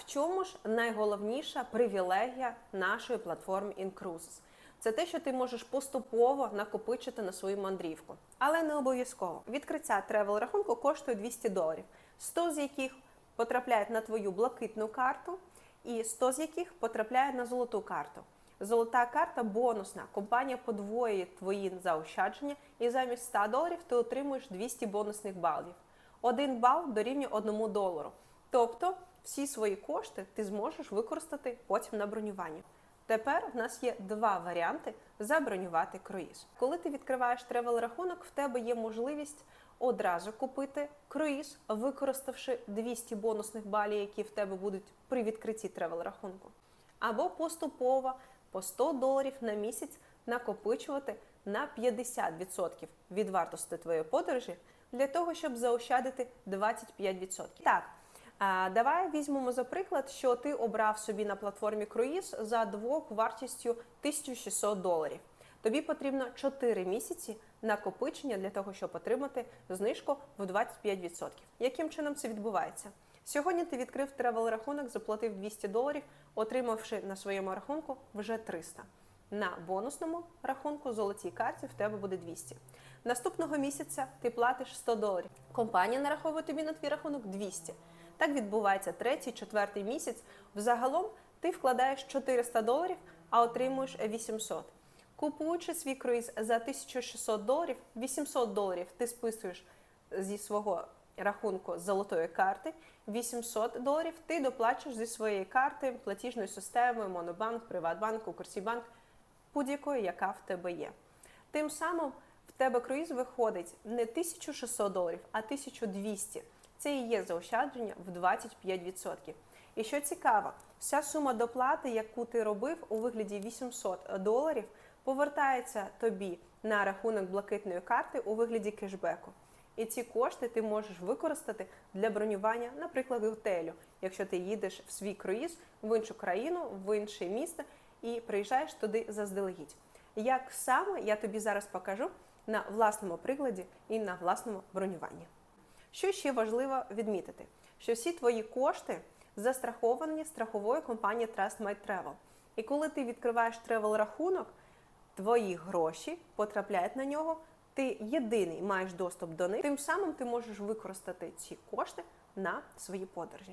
в чому ж найголовніша привілегія нашої платформи InCruises? Це те, що ти можеш поступово накопичити на свою мандрівку, але не обов'язково. Відкриття тревел рахунку коштує 200 доларів, 100 з яких потрапляють на твою блакитну карту, і 100 з яких потрапляють на золоту карту. Золота карта бонусна. Компанія подвоює твої заощадження, і замість 100 доларів ти отримуєш 200 бонусних балів. Один бал дорівнює 1 долару. Тобто всі свої кошти ти зможеш використати потім на бронювання. Тепер в нас є два варіанти забронювати круїз. Коли ти відкриваєш тревел рахунок, в тебе є можливість одразу купити круїз, використавши 200 бонусних балів, які в тебе будуть при відкритті тревел рахунку. Або поступово по 100 доларів на місяць накопичувати на 50% від вартості твоєї подорожі для того, щоб заощадити 25%. Так, давай візьмемо за приклад, що ти обрав собі на платформі круїз за двох вартістю 1600 доларів. Тобі потрібно 4 місяці накопичення для того, щоб отримати знижку в 25%. Яким чином це відбувається? Сьогодні ти відкрив тревел рахунок, заплатив 200 доларів, отримавши на своєму рахунку вже 300. На бонусному рахунку золотій карті в тебе буде 200. Наступного місяця ти платиш 100 доларів. Компанія нараховує тобі на твій рахунок 200. Так відбувається третій, четвертий місяць. Взагалом ти вкладаєш 400 доларів, а отримуєш 800. Купуючи свій круїз за 1600 доларів, 800 доларів ти списуєш зі свого рахунку золотої карти, 800 доларів ти доплачуєш зі своєї карти платіжною системою, Монобанк, Приватбанк, Укрсібанк, будь-якої, яка в тебе є. Тим самим в тебе круїз виходить не 1600 доларів, а 1200. Це і є заощадження в 25%. І що цікаво, вся сума доплати, яку ти робив у вигляді 800 доларів, повертається тобі на рахунок блакитної карти у вигляді кешбеку. І ці кошти ти можеш використати для бронювання, наприклад, готелю, якщо ти їдеш в свій круїз в іншу країну, в інше місто і приїжджаєш туди заздалегідь. Як саме я тобі зараз покажу на власному прикладі і на власному бронюванні. Що ще важливо відмітити, що всі твої кошти застраховані страховою компанією Trust My Travel. І коли ти відкриваєш тревел рахунок, твої гроші потрапляють на нього. Ти єдиний маєш доступ до них. Тим самим ти можеш використати ці кошти на свої подорожі.